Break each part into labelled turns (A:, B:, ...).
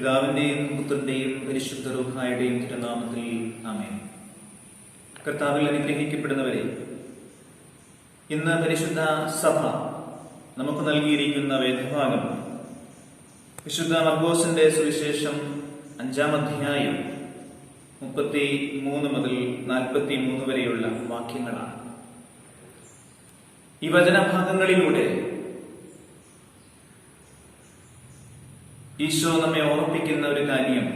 A: പിതാവിന്റെയും പുത്രന്റെയും പരിശുദ്ധ റൂഹായുടെയും തിരുനാമത്തിൽ ആമേൻ. കർത്താവിൽ അനുഗ്രഹിക്കപ്പെടുന്നവരെ ഇന്ന് പരിശുദ്ധ സഭ നമുക്ക് നൽകിയിരിക്കുന്ന വേദഭാഗം വിശുദ്ധ മർഗോസിന്റെ സുവിശേഷം അഞ്ചാം അധ്യായം മുപ്പത്തി മൂന്ന് മുതൽ നാൽപ്പത്തി മൂന്ന് വരെയുള്ള വാക്യങ്ങളാണ്. ഈ വചനഭാഗങ്ങളിലൂടെ ഈശോ നമ്മെ ഓർമ്മിപ്പിക്കുന്ന ഒരു കാര്യം.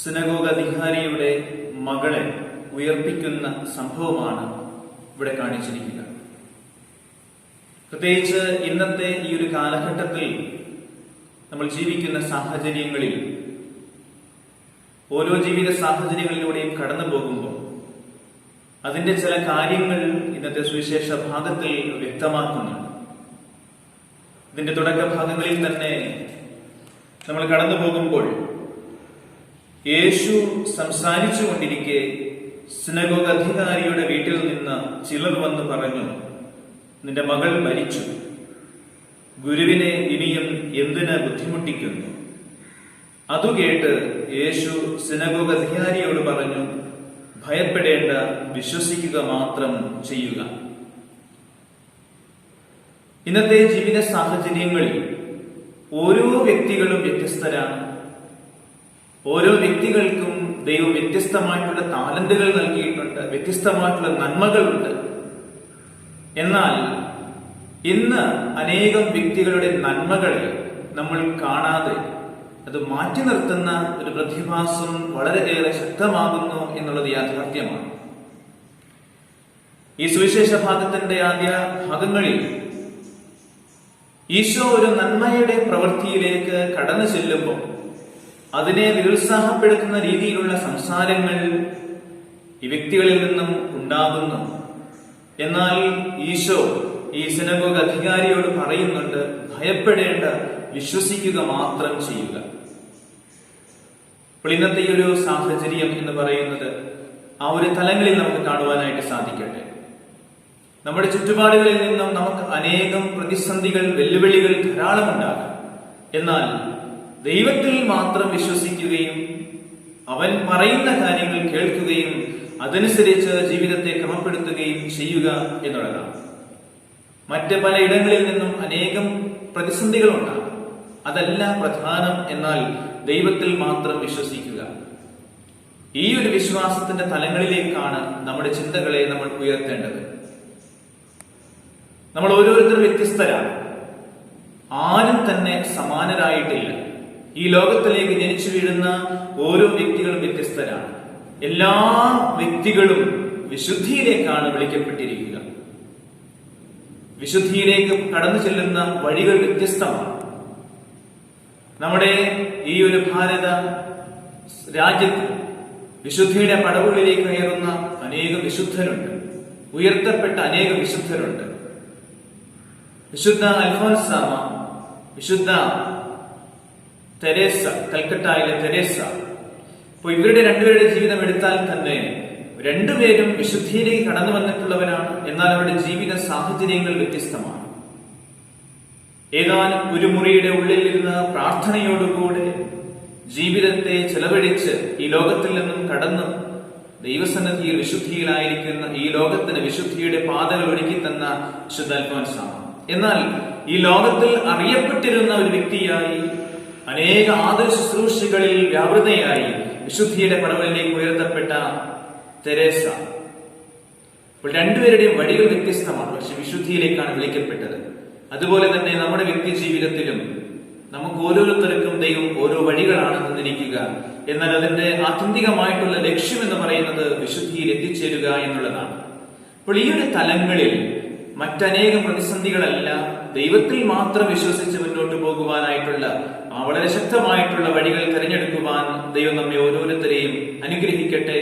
A: സിനഗോഗ അധികാരിയുടെ മകളെ ഉയർപ്പിക്കുന്ന സംഭവമാണ് ഇവിടെ കാണിച്ചിരിക്കുന്നത്. പ്രത്യേകിച്ച് ഇന്നത്തെ ഈ ഒരു കാലഘട്ടത്തിൽ നമ്മൾ ജീവിക്കുന്ന സാഹചര്യങ്ങളിൽ ഓരോ ജീവിത സാഹചര്യങ്ങളിലൂടെയും കടന്നു പോകുമ്പോൾ അതിന്റെ ചില കാര്യങ്ങൾ ഇന്നത്തെ സുവിശേഷ ഭാഗത്തിൽ വ്യക്തമാക്കുന്നുണ്ട്. ഇതിന്റെ തുടക്ക ഭാഗങ്ങളിൽ തന്നെ നമ്മൾ കടന്നു പോകുമ്പോൾ യേശു സംസാരിച്ചു കൊണ്ടിരിക്കെ സിനഗോഗ് അധികാരിയുടെ വീട്ടിൽ നിന്ന് ചിലർ വന്ന് പറഞ്ഞു നിന്റെ മകൾ മരിച്ചു. ഗുരുവിനെ ഇനിയും എന്തിന് ബുദ്ധിമുട്ടിക്കുന്നു? അതു കേട്ട് യേശു സിനഗോഗ് അധികാരിയോട് പറഞ്ഞു ഭയപ്പെടേണ്ട വിശ്വസിക്കുക മാത്രം ചെയ്യുക. ഇന്നത്തെ ജീവിത സാഹചര്യങ്ങളിൽ ഓരോ വ്യക്തികളും വ്യത്യസ്തരാണ്. ഓരോ വ്യക്തികൾക്കും ദൈവം വ്യത്യസ്തമായിട്ടുള്ള താലന്തുകൾ നൽകിയിട്ടുണ്ട് വ്യത്യസ്തമായിട്ടുള്ള നന്മകളുണ്ട്. എന്നാൽ ഇന്ന് അനേകം വ്യക്തികളുടെ നന്മകളെ നമ്മൾ കാണാതെ അത് മാറ്റി നിർത്തുന്ന ഒരു പ്രതിഭാസം വളരെയേറെ ശക്തമാകുന്നു എന്നുള്ളത് യാഥാർത്ഥ്യമാണ്. ഈ സുവിശേഷ ഭാഗത്തിന്റെ ആദ്യ ഭാഗങ്ങളിൽ ഈശോ ഒരു നന്മയുടെ പ്രവൃത്തിയിലേക്ക് കടന്നു ചെല്ലുമ്പോൾ അതിനെ നിരുത്സാഹപ്പെടുത്തുന്ന രീതിയിലുള്ള സംസാരങ്ങൾ ഈ വ്യക്തികളിൽ നിന്നും ഉണ്ടാകുന്നു. എന്നാൽ ഈശോ ഈ സിനഗോഗ് അധികാരിയോട് പറയുന്നുണ്ട് ഭയപ്പെടേണ്ട വിശ്വസിക്കുക മാത്രം ചെയ്യുക. അപ്പോൾ ഇന്നത്തെ ഒരു സാഹചര്യം എന്ന് പറയുന്നത് ആ ഒരു തലങ്ങളിൽ നമുക്ക് കാണുവാനായിട്ട് സാധിക്കട്ടെ. നമ്മുടെ ചുറ്റുപാടുകളിൽ നിന്നും നമുക്ക് അനേകം പ്രതിസന്ധികൾ വെല്ലുവിളികൾ ധാരാളം ഉണ്ടാകും എന്നാൽ ദൈവത്തിൽ മാത്രം വിശ്വസിക്കുകയും അവൻ പറയുന്ന കാര്യങ്ങൾ കേൾക്കുകയും അതനുസരിച്ച് ജീവിതത്തെ ക്രമപ്പെടുത്തുകയും ചെയ്യുക എന്നുള്ളതാണ്. മറ്റ് പല ഇടങ്ങളിൽ നിന്നും അനേകം പ്രതിസന്ധികളുണ്ടാകും അതല്ല പ്രധാനം എന്നാൽ ദൈവത്തിൽ മാത്രം വിശ്വസിക്കുക. ഈ ഒരു വിശ്വാസത്തിന്റെ തലങ്ങളിലേക്കാണ് നമ്മുടെ ചിന്തകളെ നമ്മൾ ഉയർത്തേണ്ടത്. നമ്മൾ ഓരോരുത്തരും വ്യത്യസ്തരാണ്. ആരും തന്നെ സമാനരായിട്ടില്ല. ഈ ലോകത്തിലേക്ക് ജനിച്ചു വീഴുന്ന ഓരോ വ്യക്തികളും വ്യത്യസ്തരാണ്. എല്ലാ വ്യക്തികളും വിശുദ്ധിയിലേക്കാണ് വിളിക്കപ്പെട്ടിരിക്കുക. വിശുദ്ധിയിലേക്ക് കടന്നു ചെല്ലുന്ന വഴികൾ വ്യത്യസ്തമാണ്. നമ്മുടെ ഈ ഒരു ഭാരത രാജ്യത്ത് വിശുദ്ധിയുടെ പടവുകളിലേക്ക് കയറുന്ന അനേകം വിശുദ്ധരുണ്ട്. ഉയർത്തപ്പെട്ട അനേകം വിശുദ്ധരുണ്ട്. വിശുദ്ധ അൽഫോൻസാമ വിശുദ്ധ തെരേസ കൽക്കട്ടയിലെ തെരേസ. അപ്പോൾ ഇവരുടെ രണ്ടുപേരുടെ ജീവിതം എടുത്താൽ തന്നെ രണ്ടുപേരും വിശുദ്ധിയിലേക്ക് കടന്നു വന്നിട്ടുള്ളവരാണ്. എന്നാൽ അവരുടെ ജീവിത സാഹചര്യങ്ങൾ വ്യത്യസ്തമാണ്. ഏതാനും ഒരു മുറിയുടെ ഉള്ളിൽ ഇരുന്ന് പ്രാർത്ഥനയോടുകൂടെ ജീവിതത്തെ ചെലവഴിച്ച് ഈ ലോകത്തിൽ നിന്നും കടന്ന് ദൈവസന്നദ്ധിയിൽ വിശുദ്ധിയിലായിരിക്കുന്ന ഈ ലോകത്തിന് വിശുദ്ധിയുടെ പാതകൾ ഒരുക്കി തന്ന വിശുദ്ധ അൽഫോൻസാണ് എന്നാൽ ഈ ലോകത്തിൽ അറിയപ്പെട്ടിരുന്ന ഒരു വ്യക്തിയായി അനേക ആദർശ ശുശ്രൂഷകളിൽ വ്യാപൃതയായി വിശുദ്ധിയുടെ പടവലിലേക്ക് ഉയർത്തപ്പെട്ട തെരേസ. അപ്പോൾ രണ്ടുപേരുടെയും വഴികൾ വ്യത്യസ്തമാണ്. പക്ഷെ വിശുദ്ധിയിലേക്കാണ് വിളിക്കപ്പെട്ടത്. അതുപോലെ തന്നെ നമ്മുടെ വ്യക്തി ജീവിതത്തിലും നമുക്ക് ഓരോരുത്തർക്കും ദൈവം ഓരോ വഴികളാണ് തന്നിരിക്കുക എന്നാൽ അതിന്റെ ആത്യന്തികമായിട്ടുള്ള ലക്ഷ്യം എന്ന് പറയുന്നത് വിശുദ്ധിയിൽ എത്തിച്ചേരുക എന്നുള്ളതാണ്. അപ്പോൾ ഈ ഒരു തലങ്ങളിൽ മറ്റനേകം പ്രതിസന്ധികളല്ല ദൈവത്തിൽ മാത്രം വിശ്വസിച്ച് മുന്നോട്ട് പോകുവാനായിട്ടുള്ള വളരെ ശക്തമായിട്ടുള്ള വഴികൾ തിരഞ്ഞെടുക്കുവാൻ ദൈവം നമ്മെ ഓരോരുത്തരെയും അനുഗ്രഹിക്കട്ടെ.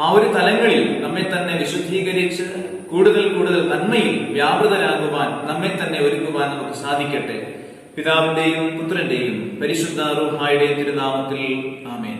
A: ആ ഒരു തലങ്ങളിൽ നമ്മെ തന്നെ വിശുദ്ധീകരിച്ച് കൂടുതൽ കൂടുതൽ നന്മയിൽ വ്യാപൃതരാകുവാൻ നമ്മെ തന്നെ ഒരുക്കുവാൻ നമുക്ക് സാധിക്കട്ടെ. പിതാവിന്റെയും പുത്രന്റെയും പരിശുദ്ധ റൂഹായുടെയും തിരുനാമത്തിൽ ആമേൻ.